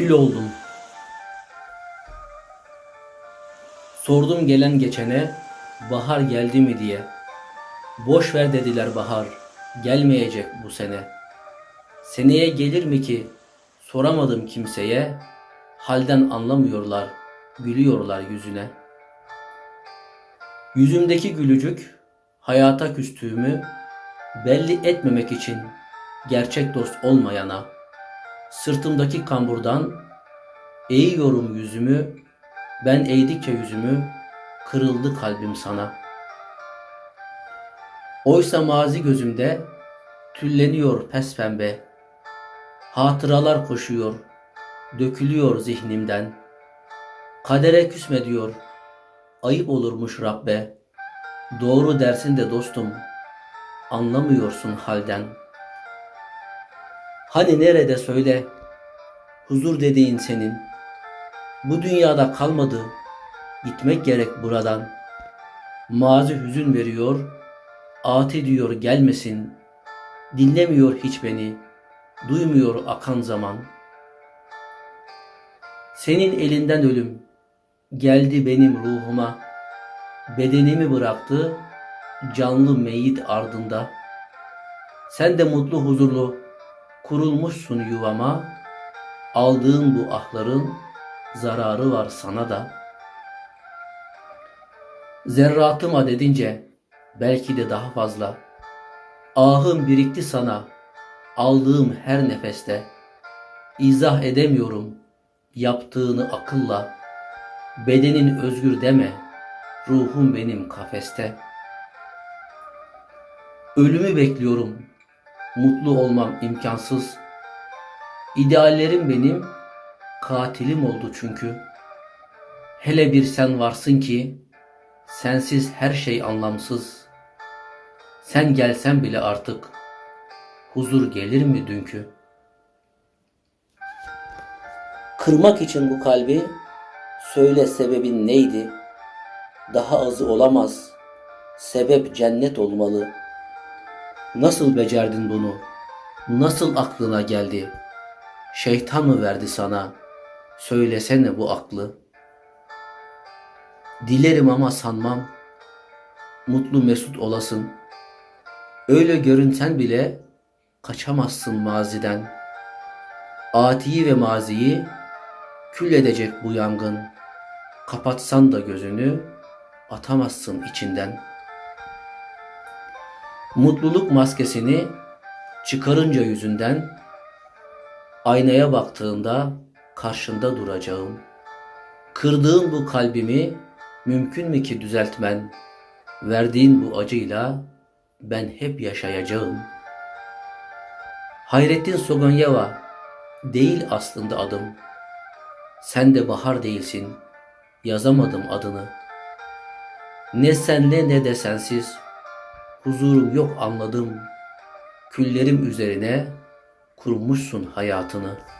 Kül oldum. Sordum gelen geçene bahar geldi mi diye. Boş ver dediler bahar, gelmeyecek bu sene. Seneye gelir mi ki? Soramadım kimseye. Halden anlamıyorlar, gülüyorlar yüzüne. Yüzümdeki gülücük, hayata küstüğümü belli etmemek için gerçek dost olmayana, sırtımdaki kamburdan eğiyorum yüzümü, ben eğdikçe yüzümü kırıldı kalbim sana. Oysa mazi gözümde tülleniyor pes pembe. Hatıralar koşuyor, dökülüyor zihnimden. Kadere küsme diyor, ayıp olurmuş Rabbe. Doğru dersin de dostum, anlamıyorsun halden. Hani nerede söyle, huzur dediğin senin. Bu dünyada kalmadı, gitmek gerek buradan. Mazi hüzün veriyor, ati diyor gelmesin. Dinlemiyor hiç beni, duymuyor akan zaman. Senin elinden ölüm, geldi benim ruhuma. Bedenimi bıraktı, canlı meyit ardında. Sen de mutlu huzurlu, kurulmuşsun yuvama. Aldığın bu ahların zararı var sana da. Zerratıma dedince belki de daha fazla. Ahım birikti sana aldığım her nefeste. İzah edemiyorum yaptığını akılla. Bedenin özgür deme, ruhum benim kafeste. Ölümü bekliyorum, mutlu olmam imkansız. İdeallerim benim, katilim oldu çünkü. Hele bir sen varsın ki, sensiz her şey anlamsız. Sen gelsen bile artık, huzur gelir mi dünkü? Kırmak için bu kalbi, söyle sebebin neydi? Daha azı olamaz, sebep cennet olmalı. Nasıl becerdin bunu? Nasıl aklına geldi? Şeytan mı verdi sana? Söylesene bu aklı. Dilerim ama sanmam. Mutlu mesut olasın. Öyle görünsen bile kaçamazsın maziden. Atiyi ve maziyi kül edecek bu yangın. Kapatsan da gözünü atamazsın içinden. Mutluluk maskesini çıkarınca yüzünden aynaya baktığında karşında duracağım. Kırdığın bu kalbimi mümkün mü ki düzeltmen? Verdiğin bu acıyla ben hep yaşayacağım. Hayrettin Sogonyeva değil aslında adım. Sen de bahar değilsin. Yazamadım adını. Ne senle ne de sensiz. Huzurum yok anladım. Küllerim üzerine kurmuşsun hayatını.''